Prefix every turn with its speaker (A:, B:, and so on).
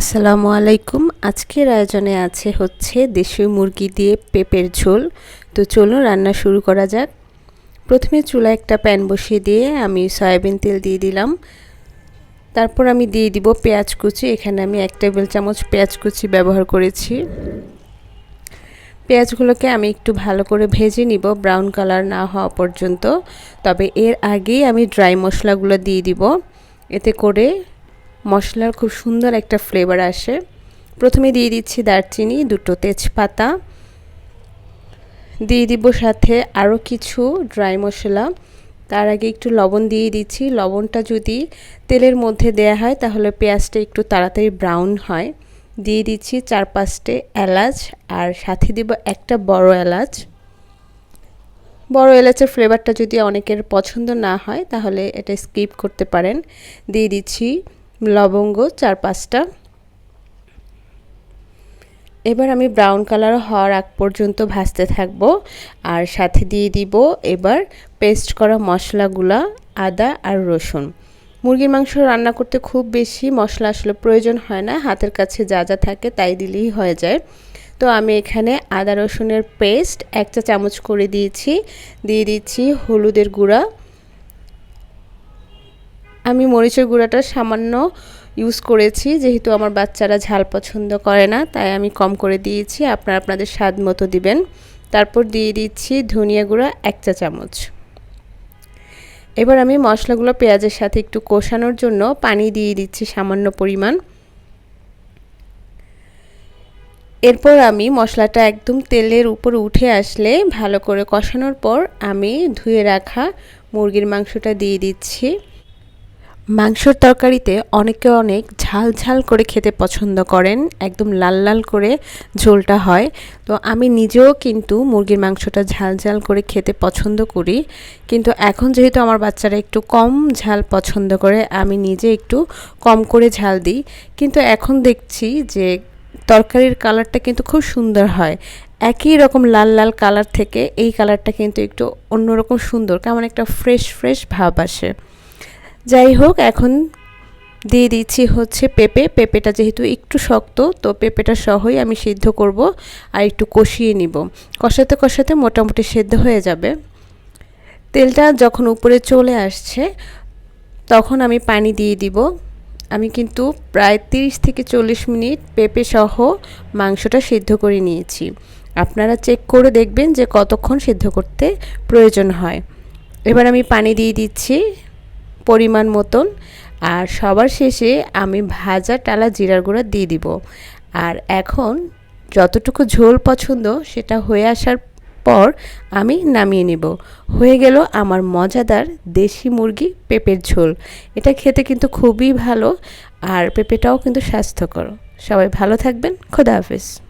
A: আসসালামু আলাইকুম। আজকের আয়োজনে আছে হচ্ছে দেশীয় মুরগি দিয়ে পেঁপের ঝোল। তো চলুন রান্না শুরু করা যাক। প্রথমে চুলা একটা প্যান বসিয়ে দিয়ে আমি সয়াবিন তেল দিয়ে দিলাম। তারপর আমি দিয়ে দিব পেঁয়াজ কুচি। এখানে আমি এক টেবিল চামচ পেঁয়াজ কুচি ব্যবহার করেছি। পেঁয়াজগুলোকে আমি একটু ভালো করে ভেজে নিব। ব্রাউন কালার না হওয়া পর্যন্ত। তবে এর আগেই আমি ড্রাই মশলাগুলো দিয়ে দিব। এতে করে মশলার খুব সুন্দর একটা ফ্লেভার আসে। প্রথমে দিয়ে দিচ্ছি দারচিনি, দুটো তেজপাতা। দিয়ে দিব সাথে আরও কিছু ড্রাই মশলা। তার আগে একটু লবণ দিয়ে দিচ্ছি। লবণটা যদি তেলের মধ্যে দেয়া হয়, তাহলে পেঁয়াজটা একটু তাড়াতাড়ি ব্রাউন হয়। দিয়ে দিচ্ছি চার পাঁচটে এলাচ আর সাথে দিব একটা বড় এলাচ। বড় এলাচের ফ্লেভারটা যদি অনেকের পছন্দ না হয়, তাহলে এটা স্কিপ করতে পারেন। দিয়ে দিচ্ছি লবঙ্গ চার পাঁচটা। এবার আমি ব্রাউন কালার হওয়ার আগ পর্যন্ত ভাজতে থাকব। আর সাথে দিয়ে দিব এবার পেস্ট করা মশলাগুলা, আদা আর রসুন। মুরগির মাংস রান্না করতে খুব বেশি মশলা আসলে প্রয়োজন হয় না, হাতের কাছে যা যা থাকে তাই দিলেই হয়ে যায়। তো আমি এখানে আদা রসুনের পেস্ট এক চা চামচ করে দিয়েছি। দিয়ে দিচ্ছি হলুদের গুঁড়া। আমি মরিচের গুঁড়াটা সামান্য ইউজ করেছি, যেহেতু আমার বাচ্চারা ঝাল পছন্দ করে না, তাই আমি কম করে দিয়েছি, আপনারা আপনাদের স্বাদ মতো দিবেন। তারপর দিয়ে দিচ্ছি ধনিয়া গুঁড়া এক চা চামচ। এবার আমি মশলাগুলো পেঁয়াজের সাথে একটু কষানোর জন্য পানি দিয়ে দিচ্ছি সামান্য পরিমাণ। এরপর আমি মশলাটা একদম তেলের উপর উঠে আসলে ভালো করে কষানোর পর আমি ধুয়ে রাখা মুরগির মাংসটা দিয়ে দিচ্ছি। মাংসর তরকারিতে অনেকে অনেক ঝাল ঝাল করে খেতে পছন্দ করেন, একদম লাল লাল করে ঝোলটা হয়। তো আমি নিজেও কিন্তু মুরগির মাংসটা ঝাল ঝাল করে খেতে পছন্দ করি। কিন্তু এখন যেহেতু আমার বাচ্চারা একটু কম ঝাল পছন্দ করে, আমি নিজে একটু কম করে ঝাল দিই। কিন্তু এখন দেখছি যে তরকারির কালারটা কিন্তু খুব সুন্দর হয়। একই রকম লাল লাল কালার থেকে এই কালারটা কিন্তু একটু অন্যরকম সুন্দর, কেমন একটা ফ্রেশ ফ্রেশ ভাব আসে। যাই হোক, এখন দিয়ে দিচ্ছি হচ্ছে পেঁপে। পেঁপেটা যেহেতু একটু শক্ত, তো পেঁপেটা সহই আমি সিদ্ধ করব আর একটু কষিয়ে নিব। কষাতে কষাতে মোটামুটি সেদ্ধ হয়ে যাবে। তেলটা যখন উপরে চলে আসছে, তখন আমি পানি দিয়ে দিব। আমি কিন্তু প্রায় তিরিশ থেকে চল্লিশ মিনিট পেঁপে সহ মাংসটা সিদ্ধ করে নিয়েছি। আপনারা চেক করে দেখবেন যে কতক্ষণ সিদ্ধ করতে প্রয়োজন হয়। এবার আমি পানি দিয়ে দিচ্ছি। পরিমাণ মতন। আর সবার শেষে আমি ভাজা টালা জিরার গুঁড়া দিয়ে দিব। আর এখন যতটুকু ঝোল পছন্দ সেটা হয়ে আসার পর আমি নামিয়ে নেব। হয়ে গেল আমার মজাদার দেশি মুরগি পেঁপের ঝোল। এটা খেতে কিন্তু খুবই ভালো আর পেঁপেটাও কিন্তু স্বাস্থ্যকর। সবাই ভালো থাকবেন। খোদা হাফেজ।